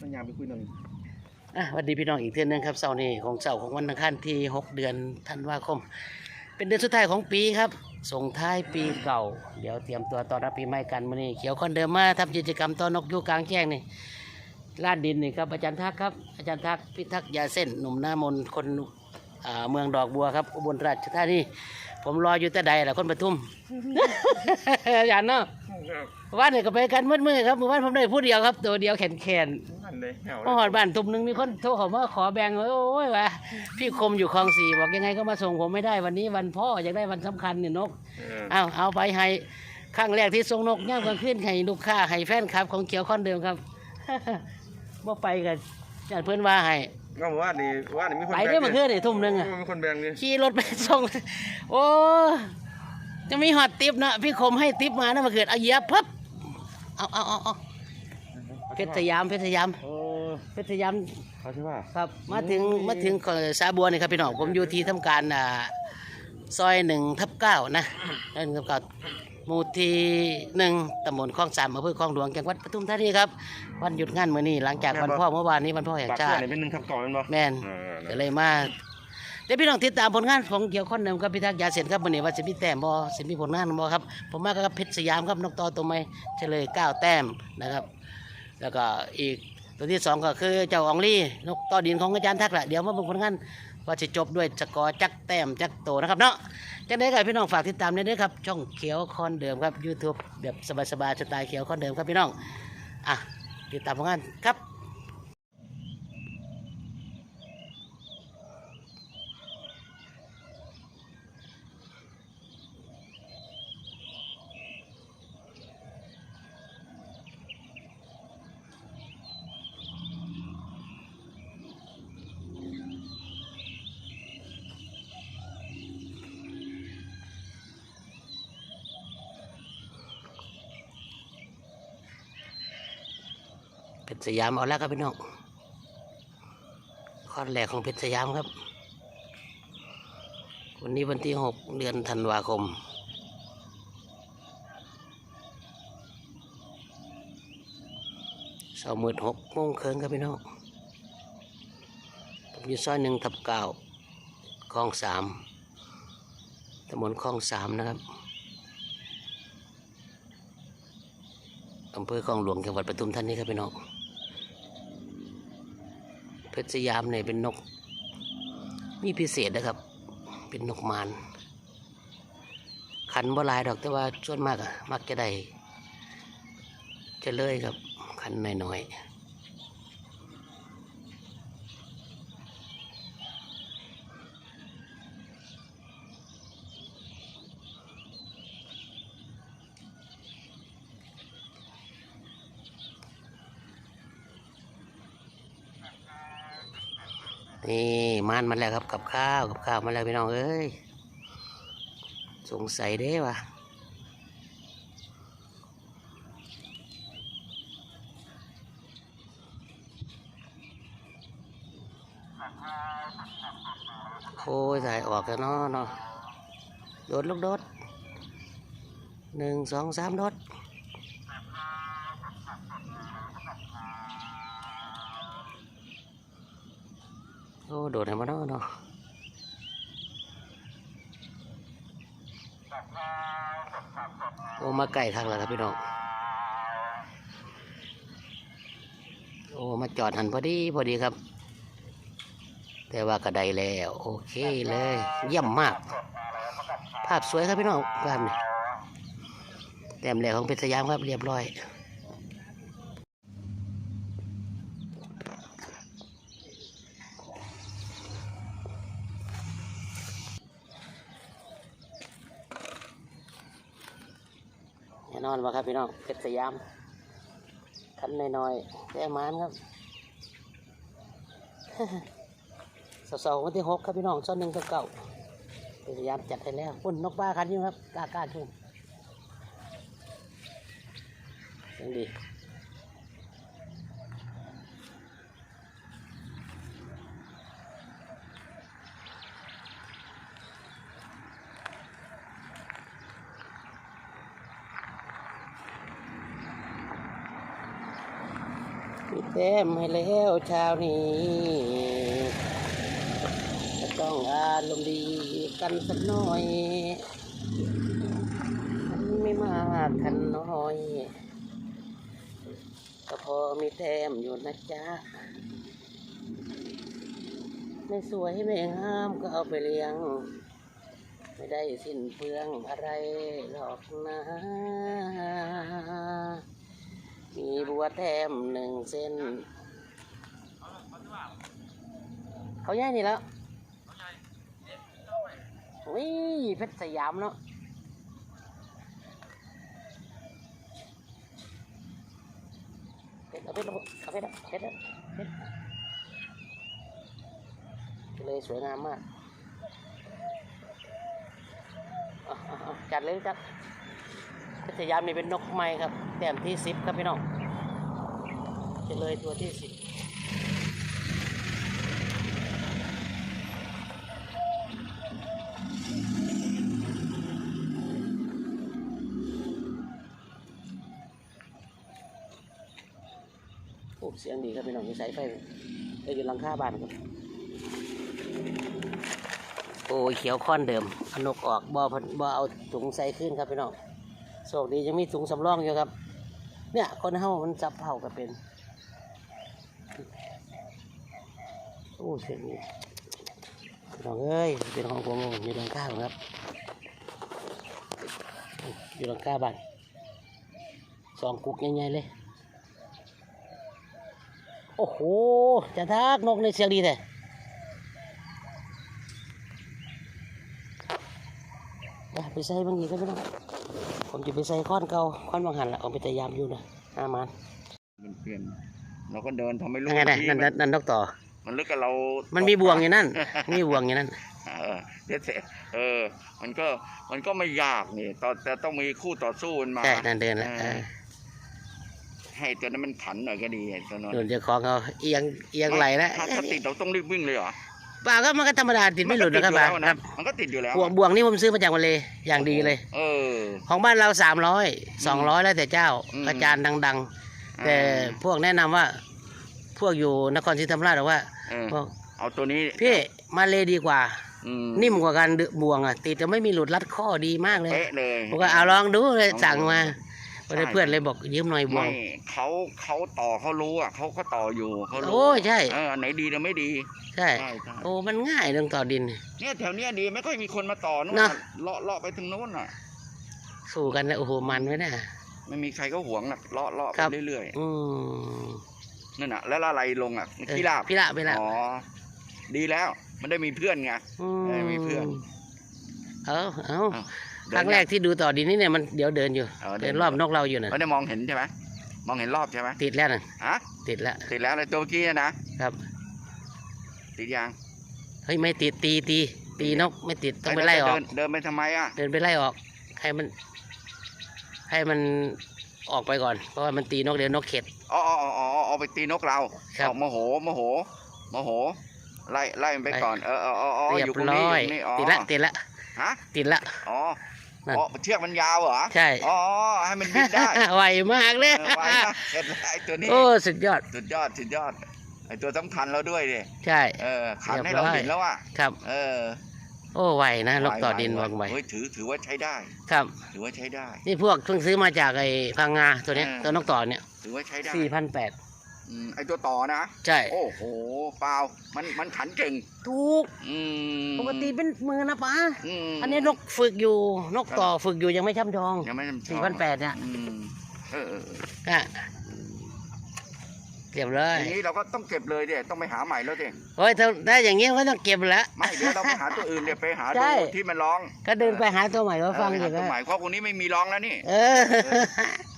มันยามไปคุยหน่อยอะสวัสดีพี่น้องอีกเทื่อนึงครับเสาร์นี้ของเสาร์ของวันอังคารที่ 6 เดือนธันวาคม เป็นเดือนสุดท้ายของปีครับ ส่งท้ายปีเก่า เดี๋ยวเตรียมตัวต้อนรับปีใหม่กันมื้อนี้เขียวคอนเดิมมาทำกิจกรรมต้อนนกยู่กลางแจ้งนี่ลาดดินนี่ครับอาจารย์ทักครับอาจารย์ทักพิทักษ์ยาเส้นหนุ่มหน้ามนคนเมืองดอกบัวครับอุบลราชธานี ผมรออยู่แต่ใดแหละคนปทุม อาจารย์เนาะวันนี้ก็ไปกันมืดมือครับหมู่บ้านผมได้ผู้เดียวครับตัวเดียวแขนแขนๆนั่นเลยเหงาพอหอดบ้านตุ่มหนึงมีคนโทรเขามาขอแบ่งโอ้ยวะพี่คมอยู่คลองสี่บอกยังไงก็มาส่งผมไม่ได้วันนี้วันพ่ออยากได้วันสำคัญเนี่ยนก เออเอาเอาไปให้ครั้งแรกที่ส่งนกย่างกลางคืนให้ลูกค้าให้แฟนคลับของเขียวคอนเดิมครับ บ่ไปกัน จัดเพื่อนว่าให้ ก็บอกว่านี่ว่านี่มีคนไปได้อเมาคืนนี่ทุ่มหนึงอะมีคนแบ่งนี่ขี่รถไปส่ง โอ้จะมีฮอตติปนะพี่คมให้ติปมานะมาเกิดเอาเหยียบพับเอาเอาเอาเอาเพชรสยามเพชรสยามโอ้เพชรสยาม เขาใช่ป่ะครับมาถึงมาถึงเอ่อสาบัวนี่ครับพี่น้องผมอยู่ที่ทำการอ่าซอยหนึ่งทับเก้านะซอยหนึ่งทับเก้า หมู่ที่หนึ่งตำบลคลองสามอำเภอคลองหลวงจังหวัดปทุมธานีครับ วันหยุดงานมื้อนี้หลังจากวันพ่อเมื่อวานนี้วันพ่อแห่งปากชาเสื้อตินี่เป็นหนึ่งทับเก่าแมันบ่แม่นเออก็เลยมาเดี๋ยวพี่น้องติดตามผลงานของเกี่ยวข้อนเดิมครับพิทักษ์ยาเสนครับวันนี้ว่าจะมีแต้มบ่สิมีผลงานบ่ครับ ผมมากับเพชรสยามครับนกต่อตัวใหม่เฉลยเก้าแต้มนะครับ แล้วก็อีกตัวที่สองก็คือเจ้าอองลี่นกต่อดินของอาจารย์ทักแหละเดี๋ยวมาเบิ่งผลงาน ว่าจะจบด้วยสกอร์จักแต้มจักโตนะครับเนาะจังได้กับพี่น้องฝากติดตามด้วยนะครับ ช่องเขียวคอนเดิมครับ YouTube แบบสบายๆสไตล์เขียวคอนเดิมครับพี่น้องอะติดตามผลงานครับ ชรสยามเอาแล้วครับพี่น้องข้อแรกของเพชรสยามครับ วันนี้วันที่หกเดือนธันวาคมสองหมื่นหกโมงเคิงครับพี่น้องผมอยู่ซอยหนึ่งทับเก้าคลองสามตำบลคลองสามนะครับอำเภอคลองหลวงจังหวัดปทุมธานีครับพี่น้อง เพชรสยามเนี่ยเป็นนก มีพิเศษนะครับ เป็นนกมารขันบ่ลายดอกแต่ว่าส่วนมากอะมักจะได้ จะเลยครับขันน้อยๆ นี่มานมาแล้วครับกับข้าวกับข้าวมาแล้วพี่น้องเอ้ยสงสัยเด้วะโอ้ยถ่ายออกแล้วเนาะเนาะโดดลูกโดดหนึ่งสองสามโดด อ้โดดให้มาเนาะเนาะโอ้มาไก่ทางแล้วครับพี่น้องโอ้มาจอดหันพอดีพอดีครับ แต่ว่าก็ไดแล้ว โอเคเลย เยี่ยมมาก ภาพสวยครับพี่น้องภาพนี้แต้มแรกของเพชรสยามครับเรียบร้อย อนว่าครับพี่น้องเพชรสยามคันน้อยๆแต่มานครับสองวันที่หกครับพี่น้องช้อนหนึ่งกับเก่าพยายามจัดให้แล้วคุ่นนกบ้าคันอยู่ครับกล้ากล้าขึ้นยังดี มีแต้มให้แล้วเช้านี้จะต้องอารมณ์ดีกันสักหน่อยมันไม่มากคันน้อย ก็พอมีแต้มอยู่นะจ๊ะไม่สวยไม่งามก็เอาไปเลี้ยง ไม่ได้สิ้นเปลืองอะไรหรอกนะ มีบัวแต้มหนึ่งเส้น เขาแย่นี่แล้ววิเพชรสยามเนาะเพชรเอาเพชรเอาเพชรเอาเพชรเอาเพชรเลยสวยงามมากจัดเลยจัดเพชรสยามนี่เป็นนกไม้ครับ แต้มที่สิบครับพี่น้องจะเลยตัวที่สิบโอ้เสียงดีครับพี่น้องมีสายไฟได้อยู่หลังคาบ้านครับ โอ้เขียวค่อนเดิมอนกออกบ่อบ่เอาถุงใส่ขึ้นครับพี่น้องโชคดียังมีถุงสำรองอยู่ครับ เนี่ยคนเฮามันจับเผากันเป็น โอ้เสียงนี้พี่น้องเอ้ยเป็นของผมอยู่หลังคาครับ อยู่หลังคาบ้านสองกุกใหญ่ๆเลย โอ้โหจะทักนกในเสียงดีแต่ไปใส่บางทีก็ไม่ต้องผมจะไปใส่ค้อนเก่าค้อนบางหันละเอาไปแต่ยามอยู่นะห้ามันมันเปลี่ยนเราก็เดินทำไม่รู้ยังไงนะที่นั่นมันั่นนั่นนกต่อ มันลึกกับเรา มันมีบ่วงอยู่นั่นมีบ่วงอยู่นั่นเออเดี๋ยวเสร็จเออ มันก็มันก็ไม่ยากนี่ตอนแต่ต้องมีคู่ต่อสู้มันมาใช่นั่นเดินแล้วเออให้ตัวนั้นมันขันหน่อยก็ดีไอ้ตัวนั้นโดนเจ้าของเขาเอียงเอียงไหลแล้วถ้าถ้าติดเราต้องรีบวิ่งเลยเหรอ ป่าก็มันก็ธรรมดาติดไม่หลุดนะครับมัป่าก็ติดอยู่แล้วคนะรับมันก็ติดอยู่แล้วบ่วงบ่วงนี่ผมซื้อมาจากมาเลยอย่างดีเลย เออ ของบ้านเราสามร้อยสองร้อยแล้วแต่เจ้าอืมอาจารย์ดัง ๆ แต่พวกแนะนำว่า พวกอยู่นครศรีธรรมราชบอกว่าเออบอกเอาตัวนี้พี่มาเลยดีกว่า อืมนิ่มกว่ากันดึบ่วงอะติดจะไม่มีหลุดรัดข้อดีมากเลยเป๊ะเลย ผมก็เอาลองดูเลยลองดูสั่งมาใช่ ก็ได้เพื่อนเลยบอกยืมหน่อยบ่วไม่ง เขาเขาต่อเขารู้อะเขาก็ต่ออยู่เขารู้โอ้ยใช่ เอออันไหนดีหรือไม่ดีใช่ ใช่ใช่โอ้มันง่ายเรื่องต่อดิน เนี่ยแถวเนี้ยดีไม่ค่อยมีคนมาต่อนู่นนะน่ะเลาะเลาะไปถึงโน้นอะ สู้กันนะโอ้โหมันไว้นะ ไม่มีใครก็หวงอะเลาะเลาะครัไปบเรื่อยอืมๆนั่นน่ะ แล้วอะไรลงอะเออพี่ลาบพี่ละพี่ละอ๋อดีแล้ว มันได้มีเพื่อนไงเออมีเพื่อน เอาเอาอ้าว ครั้งแรกที่ดูต่อดินนี่เนี่ยมันเดี๋ยวเดินอยู่เออเดิเดินนรอบนกเราอยู่น่ะเขาได้มองเห็นใช่ไหมมองเห็นรอบใช่ไหมติดแล้วน่ะฮะติดแล้วติดแล้วเลยตัวเมื่อกี้นะครับ ติดยังเฮ้ยไม่ติดตีตีตีนกไม่ติดต้องไปไล่ออก เดินเดินไปทำไมอะเดินไปไล่ออก ให้มัน ให้มันออกไปก่อน เพราะว่ามันตีนกเดี๋ยวนกเข็ดอ๋ออ๋ออ๋ออ๋อเอาไปตีนกเราครับออกโมโหโมโหโมโหไล่ไล่มันไปไล่ก่อนเออเออเอออ๋อเรียอบยู่ตรงนี้ร้ออยยู่ตรงนี้อ๋อติดละติดละฮะติดละอ๋อ นั่น อ๋อเชือกมันยาวเหรอใช่ อ๋อให้มันบินได้ไวมากเลยเออไว้นะเสร็จแล้วไอ้ตัวนี้โอ้สุดยอดสุดยอดสุดยอดไอ้ตัวสำคัญเราด้วยดิใช่ เออขันเรีให้ยบร้เราอยเห็นแล้วอะครับ เออโอ้ไวนะนกต่อดินไหวางไวเฮ้ยถือถือว่าใช้ได้ ครับ ถือว่าใช้ได้ นี่พวกเพิ่งซื้อมาจากไอ้พังงาตัวเนี้ยเออ ตัวนกต่อเนี่ยถือว่าใช้ได้ สี่พันแปด อืมไอ้ตัวต่อนะ ใช่ โอ้โหเปล่ามันมันขันเก่ง ถูกอืมปกติเป็นหมือนะป้ามอันนี้นกฝึกอยู่นกต่อฝึกอยู่ยังไม่ช่ำชองยังไม่ทำสี่พันแปดเนี่ยอืมเออเออเอออะ เก็บเลอยย่างนี้เราก็ต้องเก็บเลยเดี๋ยต้องไปหาใหม่แล้วสิโอ้ยถ้าได้อย่างงี้ก็ต้องเก็บแล้วไม่เดี๋ยวเราไปหาตัวอื่นเดี๋ยวไปหาใช่ดูที่มันร้อง ก็เดินไปหาตัวใหม่มาฟังเอออยู่ไปหานะตัวใหม่เพราะคนนี้ไม่มีร้องแล้วนี่เออ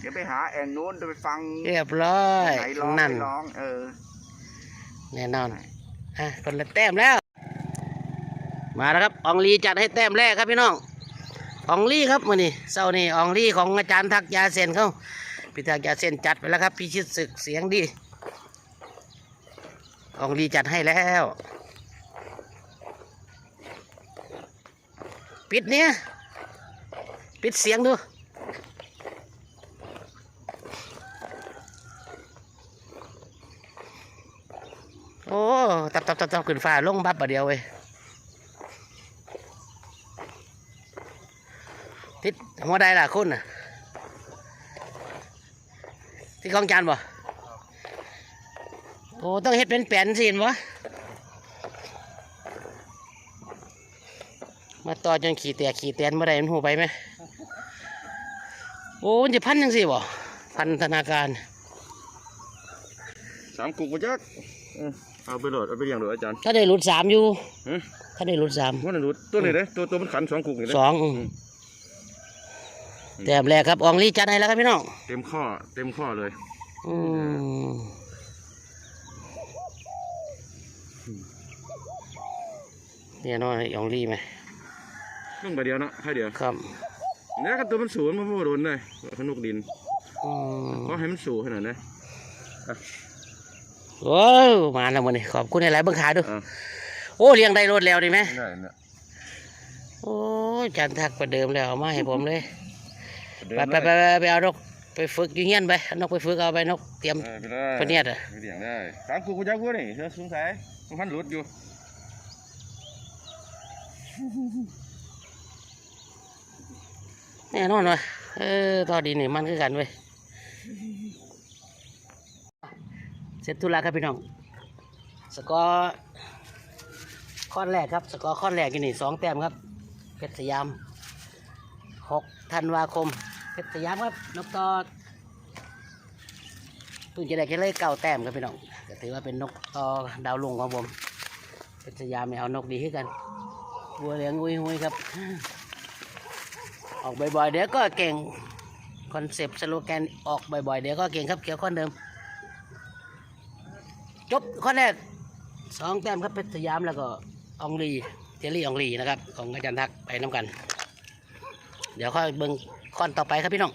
เดี๋ยวไปหาแอ่งนู้นไปฟังเรียบร้อยไหนร้องนั่นไม่ร้องเออแน่นอนอะคนละแต้มแล้ว มาแล้วครับอองลีจัดให้แต้มแรกครับพี่น้องอองลีครับมื่อนี้เศร้านี่อองลีของอาจารย์ทักยาเซนเขาพิทักษ์ยาเซนจัดไปแล้วครับพิชิตศึกเสียงดี อองลีจัดให้แล้ว ปิดเนี้ยปิดเสียงดูโอ้ตับตับตับตับขึ้นฟ้าลงบับประเดียวเว้ยทิศหัวใดล่ะคุณน่ะที่กองจานบ่ อ้ต้องเฮ็ดเป็นแปลนสิเห็นบ่มาต่อจนขี่แตกขี่แตนเมื่อไรมันหูไปไหมโอ้มันจะพันยังสิบ่พันธนาการสามกุกมาจักเออเอาไปโหลดเอาไปเลี้ยงโหลดอาจารย์ถ้าได้หลุดสามอยู่ฮะถ้าได้หลุดสามว่านั่นดูตัวนี้เด้ตัวตัวมันขันสองกุกนี่เด้สองอืมแต้มแรกครับอองลีจัดให้แล้วครับพี่น้องเต็มข้อเต็มข้อเลย อืม เนี่ยน้อยอองลีไหมต้องไปเดียวเนาะแค่เดียวครับเนี่ยก็ตัวมันสูงมันไม่โดนเลยขนุกดินอืมก็ให้มันสูงขนาดนั้นโอ้ยมาแล้วมันนี่ขอบคุณหลายๆเบิ้งขาดูอ่าโอ้เลี้ยงได้รถแล้วดีไหมได้เนี่ยโอ้ยจันทักประเดิมแล้วเอามาให้ผมเลยเดินไปไปไปไปไปเอานกไปฝึกอยู่เงี้ยนไปเอานกไปฝึกเอาไปนกเตรียมไปได้ปะเนี่ยอะไปเลี้ยงได้สามกุกมาจักกูนี่เธอสงสัยมันพันหลุดอยู่ แน่นอนวะเออตอดีนี่มันคือกันเว้ยเสร็จธุระครับพี่น้อง สกอร์ข้อนแรกครับ สกอร์ข้อนแรกนี่สองแต้มครับ เพชรสยามหกธันวาคม เพชรสยามครับนกต่อเพิ่งจะได้แค่เลยเก้าแต้มครับพี่น้องก็ถือว่าเป็นนกต่อดาวลุงของผมเพชรสยามเนี่ยเอานกดีขึ้นกัน บัวเหลืองหุยหุยๆครับ ออกบ่อยๆเดี๋ยวก็เก่งคอนเซปต์สโลแกนออกบ่อยๆเดี๋ยวก็เก่งครับเขียวข้อเดิม จบข้อแรกสองแต้มครับเพชรสยามแล้วก็องลีเจลลี่อองลีนะครับ ของอาจารย์ทักไปน้ำกัน เดี๋ยวค่อยเบิ่งข้อนต่อไปครับพี่น้อง